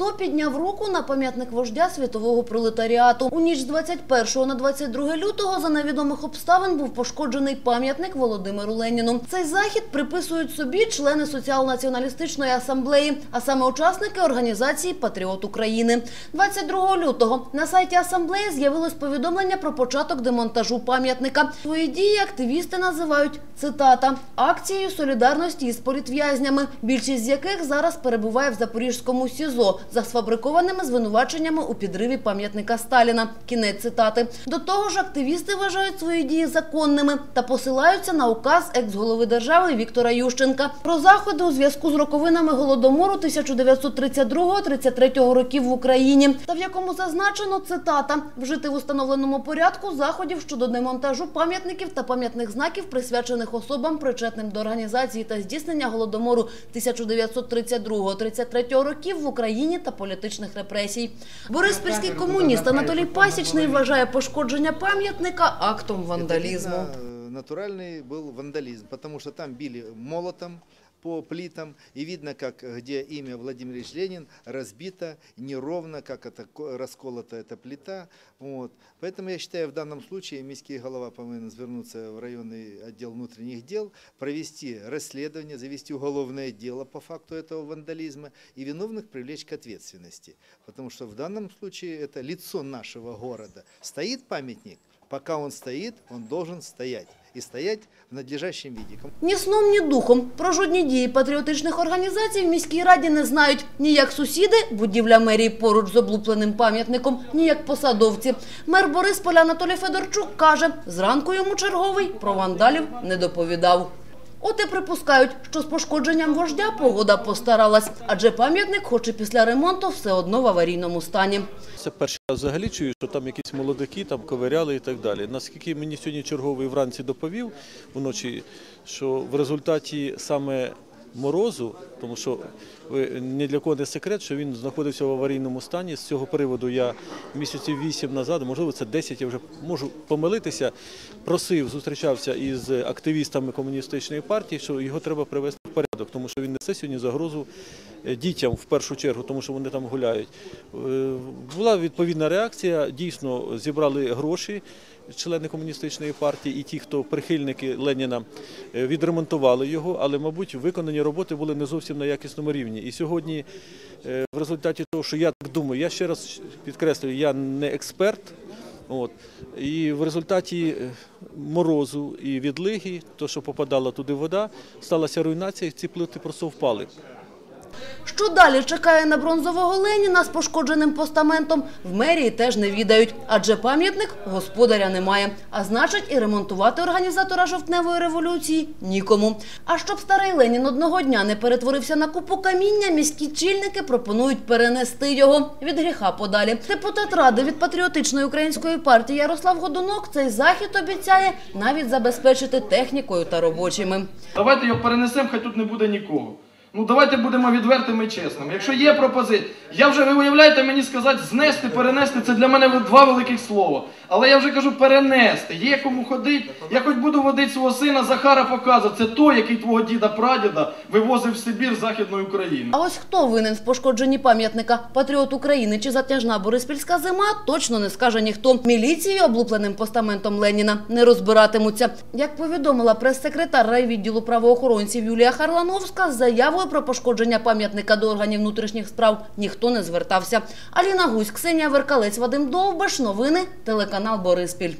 Хто підняв руку на пам'ятник вождя світового пролетаріату? У ніч з 21 на 22 лютого за невідомих обставин був пошкоджений пам'ятник Володимиру Леніну. Цей захід приписують собі члени соціал-націоналістичної асамблеї, а саме учасники організації Патріот України. 22 лютого на сайті асамблеї з'явилось повідомлення про початок демонтажу пам'ятника. Свої дії активісти називають цитата акцією солідарності із політв'язнями, більшість з яких зараз перебуває в Запорізькому СІЗО за сфабрикованими звинуваченнями у підриві пам'ятника Сталіна. Кінець цитати. До того ж, активісти вважають свої дії законними та посилаються на указ екс-голови держави Віктора Ющенка про заходи у зв'язку з роковинами голодомору 1932-33 років в Україні, та в якому зазначено цитата вжити в установленому порядку заходів щодо демонтажу пам'ятників та пам'ятних знаків, присвячених особам, причетним до організації та здійснення голодомору 1932-33 років в Україні та політичних репресій. Бориспільський комуніст Анатолій Пасічний вважає пошкодження пам'ятника актом вандалізму. Натуральный был вандализм, потому что там били молотом по плитам, и видно, как где имя Владимир Ильич Ленин разбито неровно, как это ко- расколота эта плита. Вот. Поэтому я считаю, в данном случае міський голова повинен звернуться в районный отдел внутренних дел, провести расследование, завести уголовное дело по факту этого вандализма и виновных привлечь к ответственности. Потому что в данном случае это лицо нашего города. Стоит памятник, пока он стоит, он должен стоять. И стоять в надлежащем виде. Ні сном, ні духом. Про жодні дії патріотичних організацій в міській раді не знають. Ні як сусіди, будівля мерії поруч з облупленим пам'ятником, ні як посадовці. Мер Борисполя Анатолій Федорчук каже, зранку йому черговий про вандалів не доповідав. От і припускають, що з пошкодженням вождя погода постаралась, адже пам'ятник, хоч і після ремонту, все одно в аварійному стані. Це перший раз взагалі чую, що там якісь молодики там ковиряли і так далі. Наскільки мені сьогодні черговий вранці доповів вночі, що в результаті саме морозу, тому що ні для кого не секрет, що він знаходився в аварійному стані. З цього приводу я місяців вісім назад, можливо, це 10, я вже можу помилитися, просив, зустрічався із активістами комуністичної партії, що його треба привести в порядок, тому що він несе сьогодні загрозу е, дітям в першу чергу, тому що вони там гуляють. Е, Була відповідна реакція. Дійсно зібрали гроші члени комуністичної партії і ті, хто прихильники Леніна, е, відремонтували його, але, мабуть, виконані роботи були не зовсім на якісному рівні. І сьогодні, в результаті того, що я так думаю, я ще раз підкреслюю, я не експерт. От. І в результаті е, морозу і відлиги, то, що попадала туди вода, сталася руйнація, і ці плити просто впали. Що далі чекає на бронзового Леніна з пошкодженим постаментом, в мерії теж не відають, адже пам'ятник господаря немає. А значить, і ремонтувати організатора жовтневої революції нікому. А щоб старий Ленін одного дня не перетворився на купу каміння, міські чільники пропонують перенести його від гріха подалі. Депутат ради від патріотичної української партії Ярослав Годунок цей захід обіцяє навіть забезпечити технікою та робочими. Давайте його перенесемо, хай тут не буде нікого. Ну давайте будемо відвертими і чесними. Якщо є пропозиція, я вже ви уявляєте мені сказати знести, перенести це для мене два великих слова. Але я вже кажу перенести. Є кому ходити. Я хоч буду водити свого сина Захара показувати. Це той, який твого діда прадіда вивозив в Сибір Західної України. А ось хто винен в пошкодженні пам'ятника патріот України чи затяжна Бориспільська зима, точно не скаже ніхто. Міліції облупленим постаментом Леніна не розбиратимуться. Як повідомила прес-секретар райвідділу правоохоронців Юлія Харлановська, з заявою про пошкодження пам'ятника до органів внутрішніх справ ніхто не звертався. Аліна Гусь, Ксенія Веркалець, Вадим Довбаш. Новини телеканал Бориспіль.